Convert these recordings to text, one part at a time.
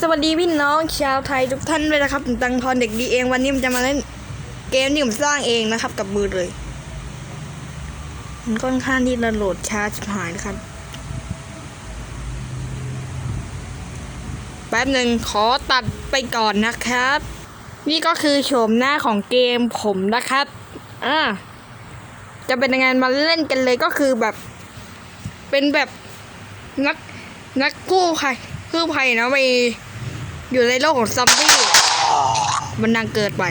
สวัสดีพี่น้องชาวไทยทุกท่านเลยนะครับผมตังทอนเด็กดีเองวันนี้ผมจะมาเล่นเกมที่ผมสร้างเองนะครับ กับมือเลยมันค่อนข้างที่จะโหลดช้าชิบหายนะครับแป๊บหนึ่งขอตัดไปก่อนนะครับ นี่ก็คือโฉมหน้าของเกมผมนะครับอ่าจะเป็นยังไงมาเล่นกันเลยก็คือแบบ เป็นแบบนักนักกู้ภัย กู้ภัยนะไปอยู่ในโลกของซอมบี้มันดังเกิดไป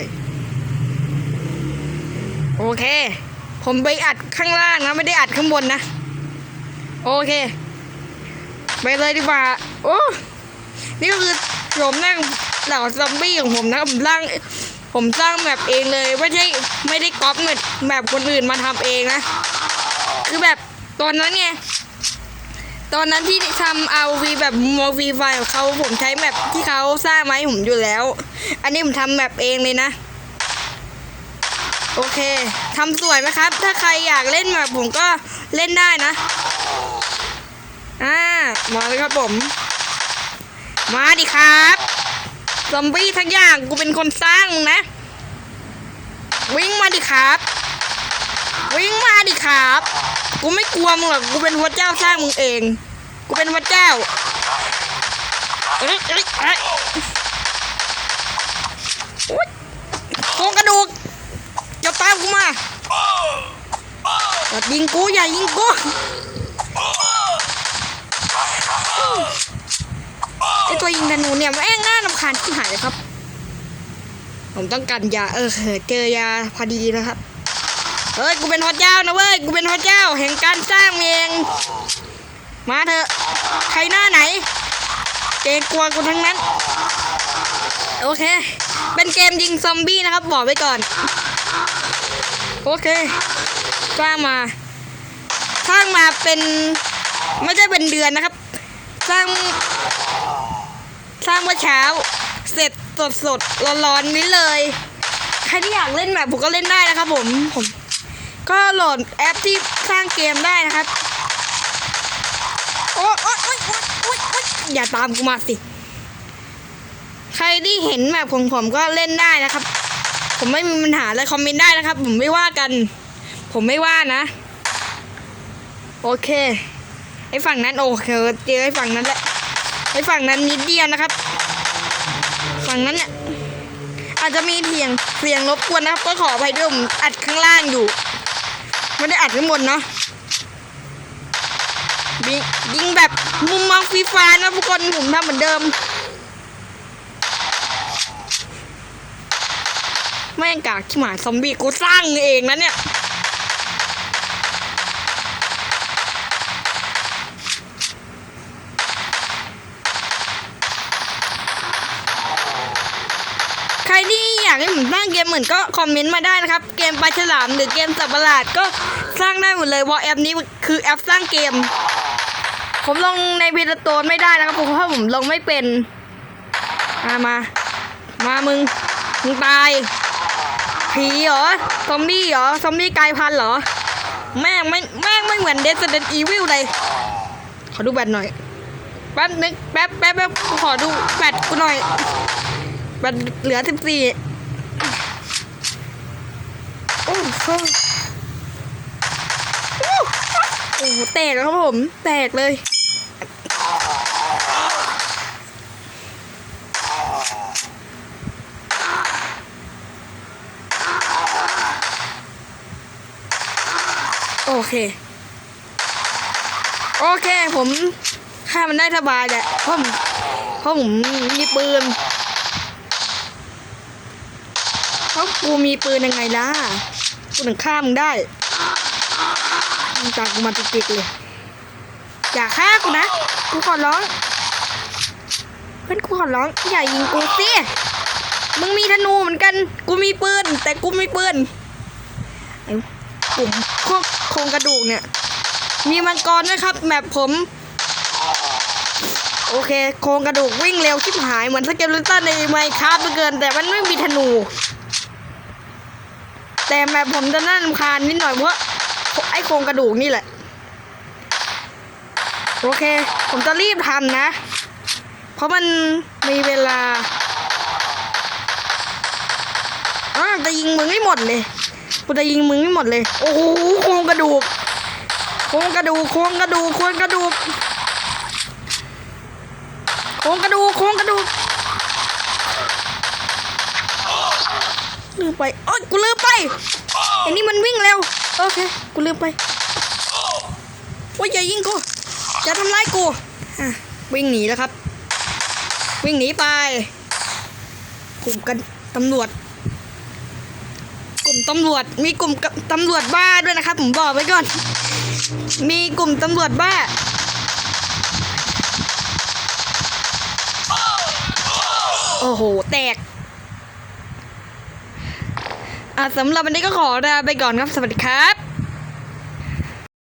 โอเค ผมไปอัดข้างล่างนะ ไม่ได้อัดข้างบนนะ โอเค ไปเลยดีกว่า โอ้นี่ก็คือผมนั่งเหล่าซอมบี้ของผมนะผมสร้างผมสร้างแบบเองเลยไม่ใช่ไม่ได้ก๊อปแบบแบบคนอื่นมาทำเองนะ คือแบบตอนนั้นไง ตอนนั้นที่ทำเอาวีแบบโมวีไฟของเขาผมใช้แบบที่เขาสร้างมาให้ผมอยู่แล้ว อันนี้ผมทำแบบเองเลยนะ โอเคทำสวยไหมครับ ถ้าใครอยากเล่นแบบผมก็เล่นได้นะอ่ามาเลยครับผม มาดิครับซอมบี้ทั้งอย่างกูเป็นคนสร้างนะ วิ่งมาดิครับ วิ่งมาดิครับ กูไม่กลัวมึงหรอกกูเป็นพระเจ้าสร้างมึงเอง กูเป็นพระเจ้าเอ้ยเอ้ยเอ้ยโครงกระดูกอย่าตามกูมาอย่ายิงกูอย่ายิงกูไอตัวยิงธนูเนี่ยแม่งน่ารำคาญที่หายเลยครับ ผมต้องการยาเออเจอยาพอดีนะครับ เฮ้ย กูเป็นพระเจ้านะเว้ย กูเป็นพระเจ้าแห่งการสร้างเอง มาเถอะ ใครหน้าไหน เกรงกลัวกูทั้งนั้น โอเค เป็นเกมยิงซอมบี้นะครับ บอกไว้ก่อน โอเค สร้างมา สร้างมาเป็น ไม่ได้เป็นเดือนนะครับ สร้าง สร้างเมื่อเช้า เสร็จสดสดๆ ร้อนๆนี้เลย ใครที่อยากเล่นแบบผมก็เล่นได้นะครับผมผม ก็โหลดแอปที่สร้างเกมได้นะครับ โอ๊ยโอ๊ยโอ๊ยโอ๊ยโอ๊ยอย่าตามกูมาสิ ใครที่เห็นแบบของผมก็เล่นได้นะครับ ผมไม่มีปัญหาเลยคอมเมนต์ได้นะครับ ผมไม่ว่ากัน ผมไม่ว่านะ โอเค ไอ้ฝั่งนั้นโอเคเจอไอ้ฝั่งนั้นแหละ ไอ้ฝั่งนั้นนิดเดียวนะครับ ฝั่งนั้นเนี่ยอาจจะมีเสียงเสียงรบกวนนะครับ ก็ขออภัยด้วยผมอัดข้างล่างอยู่ ไม่ได้อัดข้างบนเนาะยิงยิงแบบมุมมองฟรีฟานะทุกคนผมทำเหมือนเดิม แม่งกากที่หมาซอมบี้กูสร้างเองนะเนี่ย รที่อยากให้ผมสร้างเกมเหมือนก็คอมเมนต์มาได้นะครับ เกมปลาฉลามหรือเกมสัตว์ประหลาดก็สร้างได้หมดเลยเพราะแอปนี้คือแอปสร้างเกม ผมลงในเพจโตนไม่ได้นะครับเพราะผมลงไม่เป็น มามา มามึง มึงตาย ผีเหรอ ซอมบี้เหรอ ซอมบี้กลายพันธุ์เหรอ แม่งไม่แม่งไม่เหมือนเดซเดนอีวิลเลย ขอดูแบตหน่อย แป๊บนึงแป๊บแป๊บแป๊บขอดูแบตกูหน่อย แบตเหลือสิบสี่โอ้โหโอ้โหแตกแล้วครับผม แตกเลย โอเค โอเคผมฆ่ามันได้สบายแหละเพราะผมเพราะผมมีปืนาะกูมีปืนยังไงล่ะกูถึงฆ่ามึงได้มึงตามกูมาติดๆเลย อย่าฆ่ากูนะ กูขอร้อง เพื่อนกูขอร้องอย่ายิงกูสิมึงมีธนูเหมือนกัน กูมีปืน แต่กูไม่ปืนไอ้กลุ่มพวกโครงกระดูกเนี่ย มีมังกรด้วยครับแมปผม โอเค โครงกระดูกวิ่งเร็วชิบหายเหมือนสเกลตันในไมค์คราฟเหลือเกิน แต่มันไม่มีธนู แต่แมปผมจะน่ารำคาญนิดหน่อยเพราะไอ้โครงกระดูกนี่แหละ โอเค ผมจะรีบทำนะ เพราะมันมีเวลาอ่าจะยิงมึงให้หมดเลยกูจะยิงมึงให้หมดเลย โอ้โหโครงกระดูก โครงกระดูก โครงกระดูก โครงกระดูก โครงกระดูก โครงกระดูก ลืมไปโอ้ยกูลืมไปไอ้นี่มันวิ่งเร็วโอเคกูลืมไปว่าอย่ายิงกูอย่าทำร้ายกูวิ่งหนีแล้วครับ วิ่งหนีไปกลุ่มกันตำรวจ กลุ่มตำรวจมีกลุ่มตำรวจบ้าด้วยนะครับ ผมบอกไว้ก่อน มีกลุ่มตำรวจบ้าโอ้โห แตก สำหรับวันนี้ก็ขอลาไปก่อนครับ สวัสดีครับ